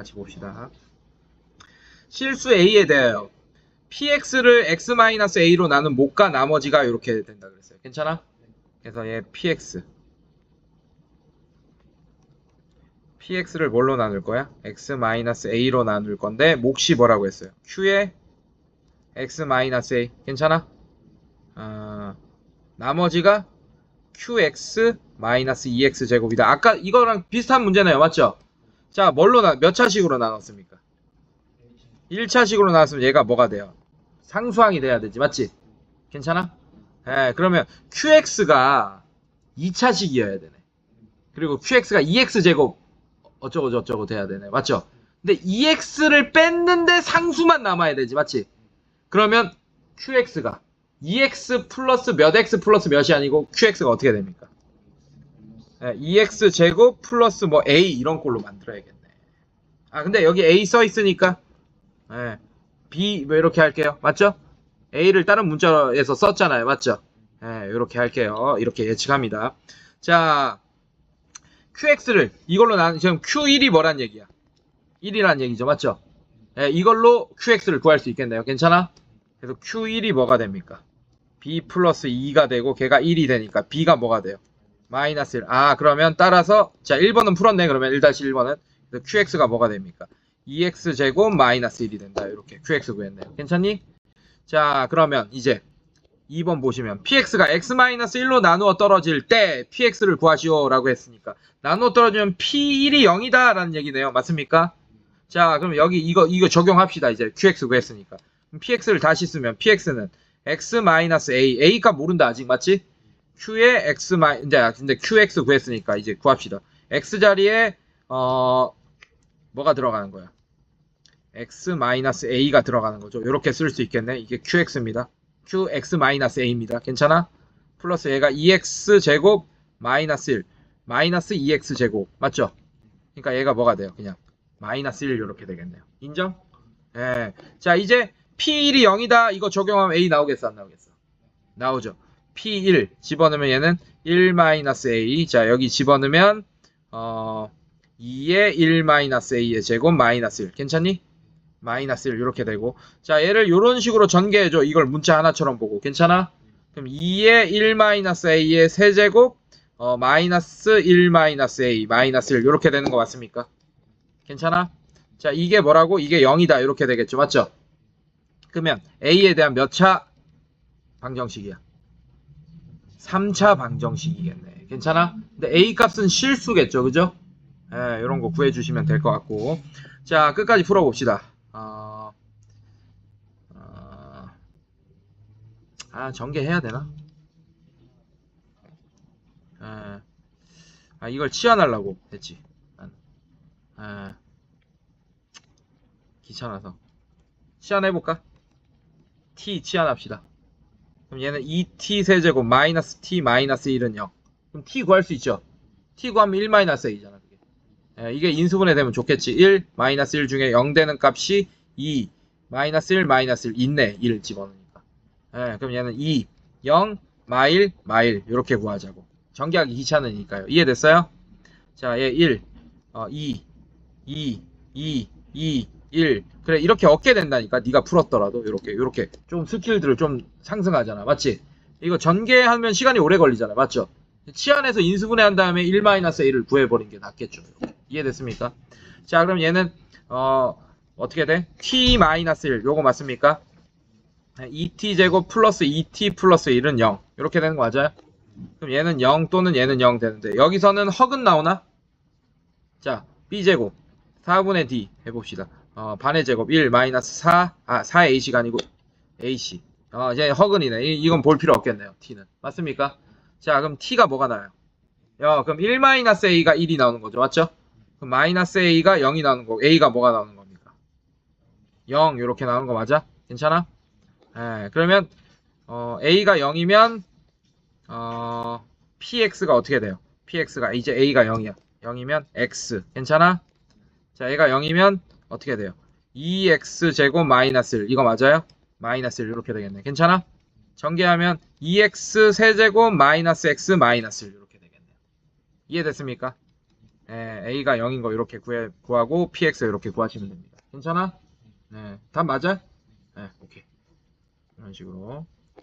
같이 봅시다. 실수 A에 대하여 px를 x-a로 나눈 못과 나머지가 이렇게 된다 그랬어요. 괜찮아? 그래서 얘 px px를 뭘로 나눌 거야? x-a로 나눌 건데 몫이 뭐라고 했어요? q에 x-a 괜찮아? 아, 나머지가 qx-2x 제곱이다. 아까 이거랑 비슷한 문제네요. 맞죠? 자, 뭘로 나, 몇 차식으로 나눴습니까? 1차식으로 나왔으면 얘가 뭐가 돼요? 상수항이 돼야 되지. 맞지? 괜찮아? 예, 그러면 qx가 2차식이어야 되네. 그리고 qx가 2x 제곱 어쩌고 저쩌고 돼야 되네. 맞죠? 근데 2x를 뺐는데 상수만 남아야 되지. 맞지? 그러면 qx가 2x 플러스 몇 x 플러스 몇이 아니고 qx가 어떻게 됩니까? 예, 2x 제곱 플러스 뭐 a 이런 꼴로 만들어야겠네. 아 근데 여기 a 써 있으니까 예, b 뭐 이렇게 할게요. 맞죠? a를 다른 문자에서 썼잖아요. 맞죠? 예, 이렇게 할게요. 이렇게 예측합니다. 자, qx를 이걸로 난 지금 q1이 뭐란 얘기야? 1이란 얘기죠. 맞죠? 예, 이걸로 qx를 구할 수 있겠네요. 괜찮아? 그래서 q1이 뭐가 됩니까? b 플러스 2가 되고 걔가 1이 되니까 b가 뭐가 돼요? 마이너스 1. 아 그러면 따라서 자 1번은 풀었네. 그러면 1-1번은 그래서 qx가 뭐가 됩니까? 2x 제곱 마이너스 1이 된다. 이렇게 qx 구했네요. 괜찮니? 자 그러면 이제 2번 보시면 px가 x-1로 나누어 떨어질 때 px를 구하시오라고 했으니까 나누어 떨어지면 p1이 0이다 라는 얘기네요. 맞습니까? 자 그럼 여기 이거 이거 적용합시다. 이제 qx 구했으니까 px를 다시 쓰면 px는 x-a a 값 모른다 아직 맞지? Q의 x 마 이제 근데 qx 구했으니까 이제 구합시다. x 자리에 어 뭐가 들어가는 거야? x-a가 들어가는 거죠. 이렇게 쓸 수 있겠네. 이게 qx입니다. qx-a입니다. 괜찮아? 플러스 얘가 2x 제곱 마이너스 1 마이너스 2x 제곱 맞죠? 그러니까 얘가 뭐가 돼요? 그냥 마이너스 1 이렇게 되겠네요. 인정? 예. 자 이제 p1이 0이다. 이거 적용하면 a 나오겠어 안 나오겠어? 나오죠. P1 집어넣으면 얘는 1 마이너스 a. 자 여기 집어넣으면 어 2의 1 마이너스 a의 제곱 마이너스 1. 괜찮니? 마이너스 1 이렇게 되고 자 얘를 이런 식으로 전개해줘. 이걸 문자 하나처럼 보고 괜찮아? 그럼 2의 1 마이너스 a의 세제곱 어, 마이너스 1 마이너스 a 마이너스 1 이렇게 되는 거 맞습니까? 괜찮아? 자 이게 뭐라고? 이게 0이다 이렇게 되겠죠. 맞죠? 그러면 a에 대한 몇 차 방정식이야? 3차 방정식이겠네. 괜찮아? 근데 a 값은 실수겠죠. 그죠? 예, 이런 거 구해주시면 될 것 같고 자 끝까지 풀어봅시다. 어, 어, 아 전개해야 되나? 예, 아 이걸 치환하려고 했지. 아, 귀찮아서 치환해볼까? t 치환합시다. 그럼 얘는 2t 세제곱 마이너스 t 마이너스 1은 0. 그럼 t 구할 수 있죠? t 구하면 1 마이너스 a잖아. 그게. 예, 이게 인수분해 되면 좋겠지. 1 마이너스 1 중에 0 되는 값이 2 마이너스 1 마이너스 1 있네. 1 집어넣으니까. 예, 그럼 얘는 2 0 마일 마일 이렇게 구하자고. 전개하기 귀찮으니까요. 이해됐어요? 자, 얘 1 어, 2 2 2 2 1 그래 이렇게 얻게 된다니까 네가 풀었더라도. 이렇게 이렇게. 좀 스킬들을 좀 상승하잖아. 맞지? 이거 전개하면 시간이 오래 걸리잖아. 맞죠? 치안에서 인수분해 한 다음에 1-a를 구해버린 게 낫겠죠. 이해됐습니까? 자 그럼 얘는 어 어떻게 돼? T-1 요거 맞습니까? 2t 제곱 플러스 2t 플러스 1은 0 이렇게 되는 거 맞아요? 그럼 얘는 0 또는 얘는 0 되는데 여기서는 헉은 나오나? 자 b제곱. 4분의 d 해봅시다 어, 반의 제곱 1 마이너스 4, 아, 4ac가 아니고 ac. 어, 이제 허근이네. 이, 이건 볼 필요 없겠네요. t는. 맞습니까? 자, 그럼 t가 뭐가 나요? 야, 그럼 1 마이너스 a가 1이 나오는 거죠. 맞죠? 그럼 마이너스 a가 0이 나오는 거고, a가 뭐가 나오는 겁니까? 0, 이렇게 나오는 거 맞아? 괜찮아? 예, 그러면, 어, a가 0이면, 어, px가 어떻게 돼요? px가, 이제 a가 0이야. 0이면 x. 괜찮아? 자, 얘가 0이면, 어떻게 돼요? 2x 제곱 마이너스 1 이거 맞아요? 마이너스 1 이렇게 되겠네 괜찮아? 전개하면 2x 세제곱 마이너스 x 마이너스 1 이렇게 되겠네요 이해됐습니까? 예, a가 0인 거 이렇게 구해, 구하고 px 이렇게 구하시면 됩니다. 괜찮아? 네, 답 맞아? 네, 오케이. 이런 식으로